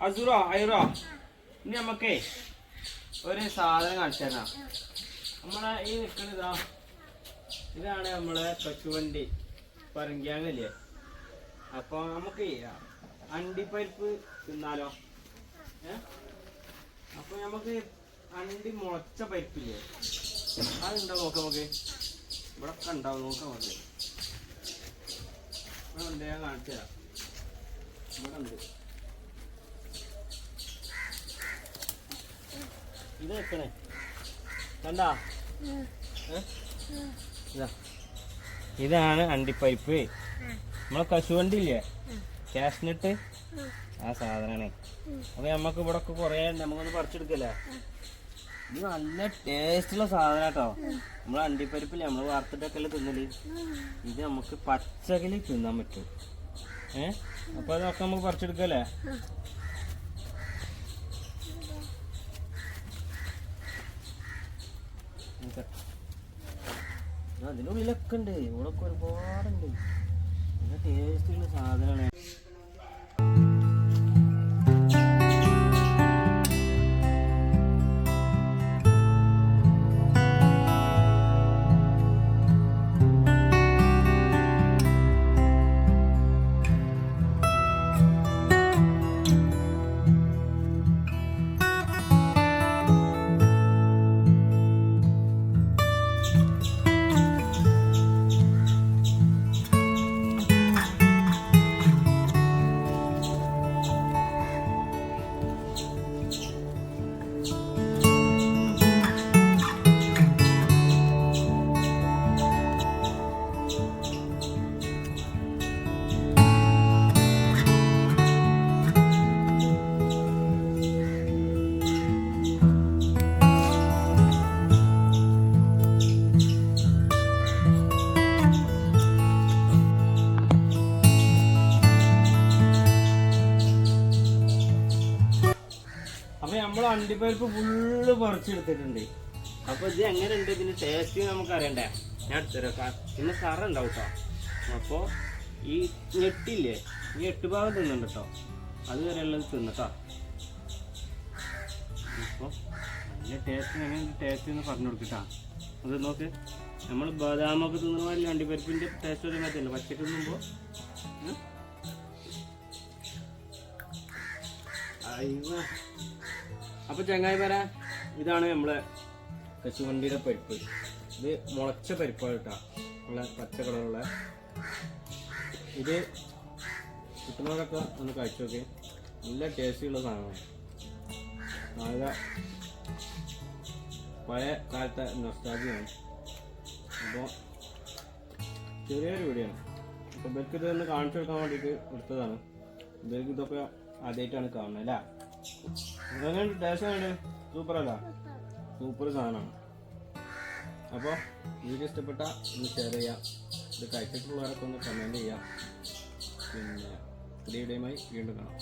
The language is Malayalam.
അസുറോ അയറോ? ഇനി നമുക്കേ ഒരു സാധനം കാണിച്ചു തരാം. നമ്മളെ ഈ നിൽക്കണിതാ ഇതാണ് നമ്മളെ കശുവണ്ടി പറങ്കിയാങ്ങല്ലേ അപ്പൊ നമുക്ക് അണ്ടിപ്പരിപ്പ് തിന്നാലോ? ഏ? അപ്പൊ നമുക്ക് അണ്ടി മുളച്ച പരിപ്പില്ലേ? അതുണ്ടോ നോക്കാം നമുക്ക് ഇവിടെ ഒക്കെ ഉണ്ടാവും നോക്കാം നമുക്ക് ഇവിടെ ഉണ്ട് ഞാൻ കാണിച്ചു തരാം. ഇവിടെ ഉണ്ട്. ഇത് വെക്കണേ. കണ്ടാ? ഇതാണ് അണ്ടിപ്പരിപ്പ്. നമ്മളെ കശുവണ്ടി ഇല്ലേ കാഷ്നട്ട്? ആ സാധനമാണ് അപ്പൊ നമ്മക്ക് ഇവിടെ കൊറേ നമുക്കൊന്ന് പറിച്ചെടുക്കല്ലേ? ഇത് നല്ല ടേസ്റ്റുള്ള സാധനം കേട്ടോ നമ്മളെ അണ്ടിപ്പരിപ്പില്ലേ? നമ്മൾ വറുത്തിട്ടൊക്കെ തിന്നൽ. ഇത് നമുക്ക് പച്ചക്കിൽ തിന്നാൻ പറ്റും. ഏഹ് അപ്പൊ അതൊക്കെ നമുക്ക് പറിച്ചെടുക്കല്ലേ? അതിന്റെ ഉള്ളിലൊക്കെ ഉണ്ട്. ഇവിടെ ഒരുപാടുണ്ട്. നല്ല ടേസ്റ്റുള്ള സാധനമാണ് അണ്ടിപ്പരിപ്പ് ഫുള്ള് പറിച്ചെടുത്തിട്ടുണ്ട്. അപ്പൊ ഇത് എങ്ങനെയുണ്ട്? ഇതിന്റെ ടേസ്റ്റ് നമുക്ക് അറിയണ്ടേ ഞാൻ എടുത്തരാം പിന്നെ കറ ഉണ്ടാവും കേട്ടോ അപ്പൊ ഈ ഞെട്ടില്ലേ? ഈ എട്ട് ഭാഗം തിന്നുണ്ട് കേട്ടോ അത് വരെ ഉള്ളത് തിന്നട്ടോ അപ്പൊ നല്ല ടേസ്റ്റ് എങ്ങനെ ടേസ്റ്റ് എന്ന് പറഞ്ഞു കൊടുക്കട്ടാ അത് നോക്ക്. നമ്മൾ ബദാമൊക്കെ തിന്നുന്ന പോലെ അണ്ടിപ്പരിപ്പിന്റെ ടേസ്റ്റ് ഒരു മതിയല്ലോ പച്ചക്ക് തിന്നുമ്പോ. അയ്യോ. അപ്പൊ ചങ്ങായി ഇതാണ് നമ്മളെ കശുവണ്ടിയുടെ പരിപ്പ്. ഇത് മുളച്ച പരിപ്പാണ് കേട്ടോ. നമ്മളെ പച്ച കളറുള്ള. ഇത് കിട്ടുന്നവരൊക്കെ ഒന്ന് കഴിച്ചു നോക്കി. നല്ല ടേസ്റ്റിയുള്ള സാധനമാണ്. നല്ല പഴയ കാലത്തെ നൊസ്റ്റാജിയാണ് അപ്പോൾ ചെറിയൊരു വീഡിയോയാണ് അപ്പോൾ ഇവർക്ക് ഇതൊന്ന് കാണിച്ചു കൊടുക്കാൻ വേണ്ടിയിട്ട് എടുത്തതാണ്. ഇവർക്ക് ഇതൊക്കെ ആദ്യമായിട്ടാണ് കാണുന്നത് അല്ലേ? ആണ് സൂപ്പർ അല്ല? സൂപ്പർ സാധനമാണ്. അപ്പോൾ വീഡിയോ ഇഷ്ടപ്പെട്ട ഒന്ന് ഷെയർ ചെയ്യാം. ഇത് കഴിച്ചിട്ടുള്ളവരൊക്കെ ഒന്ന് കമന്റ് ചെയ്യാം. പിന്നെ പുതിയ വീഡിയോയുമായി വീണ്ടും കാണാം.